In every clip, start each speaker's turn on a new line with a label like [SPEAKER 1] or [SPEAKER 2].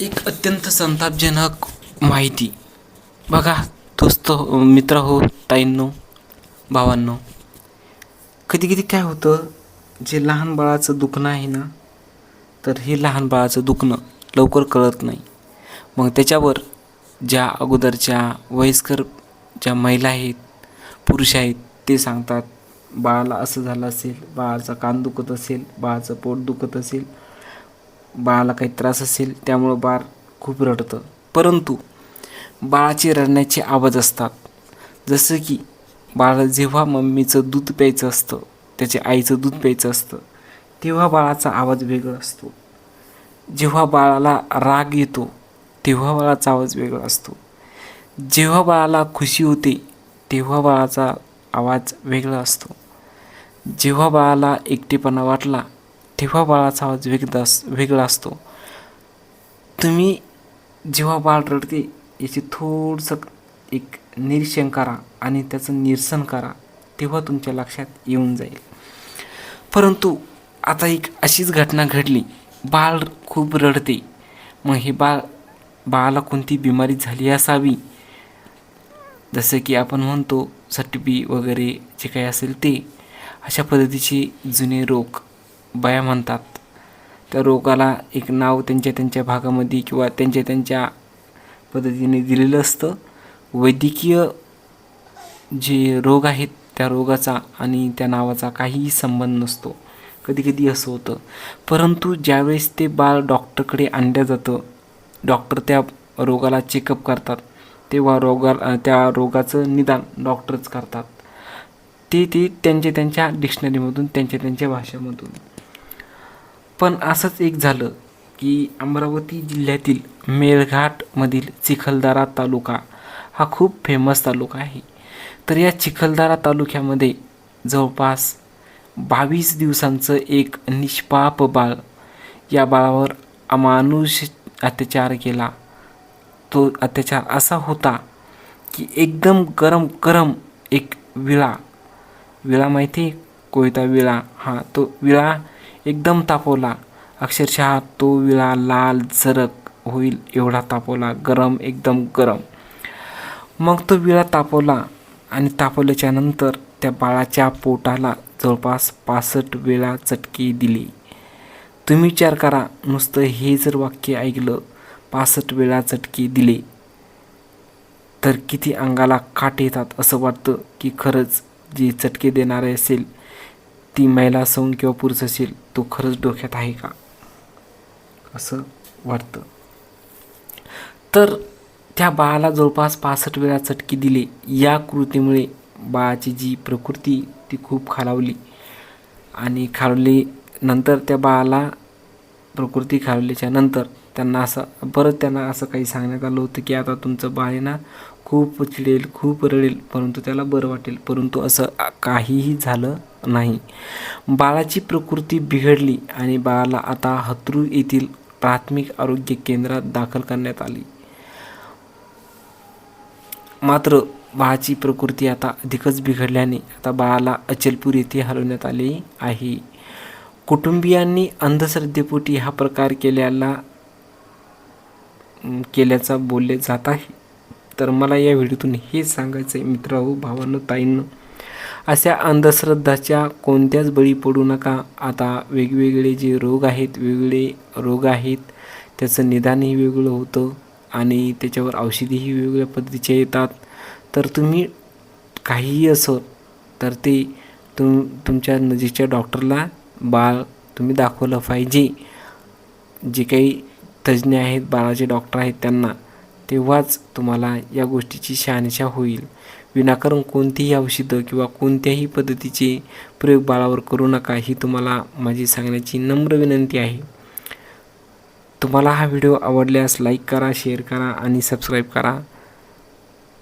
[SPEAKER 1] एक अत्यंत संतापजनक माहिती. बघा दोस्त मित्र हो ताईंनो भावांनो. कधी कधी काय होतं जे लहान बाळाचं दुखणं आहे ना तर हे लहान बाळाचं दुखणं लवकर कळत नाही. मग त्याच्यावर ज्या अगोदरच्या वयस्कर ज्या महिला आहेत पुरुष आहेत ते सांगतात बाळाला असं झालं असेल बाळाचा कान दुखत असेल बाळाचं पोट दुखत असेल बाळाला काही त्रास असेल त्यामुळं बाळ खूप रडतं. परंतु बाळाचे रडण्याचे आवाज असतात. जसं की बाळाला जेव्हा मम्मीचं दूध प्यायचं असतं त्याच्या आईचं दूध प्यायचं असतं तेव्हा बाळाचा आवाज वेगळा असतो. जेव्हा बाळाला राग येतो तेव्हा बाळाचा आवाज वेगळा असतो. जेव्हा बाळाला खुशी होते तेव्हा बाळाचा आवाज वेगळा असतो. जेव्हा बाळाला एकटेपणा वाटला तेव्हा बाळाचा आवाज वेगळा वेगळा असतो. तुम्ही जेव्हा बाळ रडते याचे थोडंसं एक निरीक्षण करा आणि त्याचं निरसन करा तेव्हा तुमच्या लक्षात येऊन जाईल. परंतु आता एक अशीच घटना घडली. बाळ खूप रडते. मग हे बाळ बाळाला कोणती बिमारी झाली असावी? जसं की आपण म्हणतो सटबी वगैरे जे काही असेल ते. अशा पद्धतीचे जुने रोग बाया म्हणतात. त्या रोगाला एक नाव त्यांच्या त्यांच्या भागामध्ये किंवा त्यांच्या त्यांच्या पद्धतीने दिलेलं असतं. वैद्यकीय जे रोग आहेत त्या रोगाचा आणि त्या नावाचा काहीही संबंध नसतो. कधी कधी असं होतं. परंतु ज्यावेळेस ते बाळ डॉक्टरकडे आणलं जातं डॉक्टर त्या रोगाला चेकअप करतात. तेव्हा रोगा त्या रोगाचं निदान डॉक्टरच करतात. ते ते त्यांच्या त्यांच्या डिक्शनरीमधून त्यांच्या त्यांच्या भाषेमधून. पण असंच एक झालं की अमरावती जिल्ह्यातील मेळघाटमधील चिखलदरा तालुका हा खूप फेमस तालुका आहे. तर या चिखलदरा तालुक्यामध्ये जवळपास बावीस दिवसांचं एक निष्पाप बाळ या बाळावर अमानुष अत्याचार केला. तो अत्याचार असा होता की एकदम गरम गरम एक विळा. विळा माहिती आहे? कोयता विळा. हा तो विळा एकदम तापवला. अक्षरशः तो विळा लाल जरक होईल एवढा तापवला. गरम एकदम गरम. मग तो विळा तापवला आणि तापवल्याच्या नंतर त्या बाळाच्या पोटाला जवळपास पासष्ट वेळा चटके दिली. तुम्ही विचार करा नुसतं हे जर वाक्य ऐकलं पासष्ट वेळा चटके दिले तर किती अंगाला काट येतात असं वाटतं की खरंच जे चटके देणारे असेल ती महिला असून किंवा पुरुष असेल तो खरंच डोक्यात आहे का? असं वाटतं. तर त्या बाळाला जवळपास पासष्ट वेळा चटकी दिली. या कृतीमुळे बाळाची जी प्रकृती ती खूप खालावली. आणि खालवली नंतर त्या बाळाला प्रकृती खालवल्याच्या नंतर त्यांना असं परत त्यांना असं काही सांगण्यात आलं होतं की आता तुमचं बाळ ना खूप चिडेल खूप रडेल परंतु त्याला बरं वाटेल. परंतु असं काहीही झालं नाही. बाळाची प्रकृती बिघडली आणि बाळाला आता हत्रू येथील प्राथमिक आरोग्य केंद्रात दाखल करण्यात आली. मात्र बाळाची प्रकृती आता अधिकच बिघडल्याने आता बाळाला अचलपूर येथे हलवण्यात आले आहे. कुटुंबियांनी अंधश्रद्धेपोटी हा प्रकार केल्याला केल्याचा बोलले जात आहे. तर मला या व्हिडिओतून हेच सांगायचं आहे मित्र हो भावांनो ताईंनो. अशा अंधश्रद्धाच्या कोणत्याच बळी पडू नका. आता वेगवेगळे जे रोग आहेत वेगवेगळे रोग आहेत त्याचं निदानही वेगळं होतं आणि त्याच्यावर औषधीही वेगवेगळ्या पद्धतीचे येतात. तर तुम्ही काहीही असो तर ते तुम तुमच्या नजीकच्या डॉक्टरला बाळ तुम्ही दाखवलं पाहिजे. जे काही तज्ज्ञ आहेत बाळाचे डॉक्टर आहेत त्यांना तेव्हाच तुम्हाला या गोष्टीची शहानिशा होईल. विनाकारण कोणतीही औषधं किंवा कोणत्याही पद्धतीचे प्रयोग बाळावर करू नका ही तुम्हाला माझी सांगण्याची नम्र विनंती आहे. तुम्हाला हा व्हिडिओ आवडल्यास लाईक करा शेअर करा आणि सबस्क्राईब करा.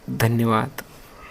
[SPEAKER 1] धन्यवाद.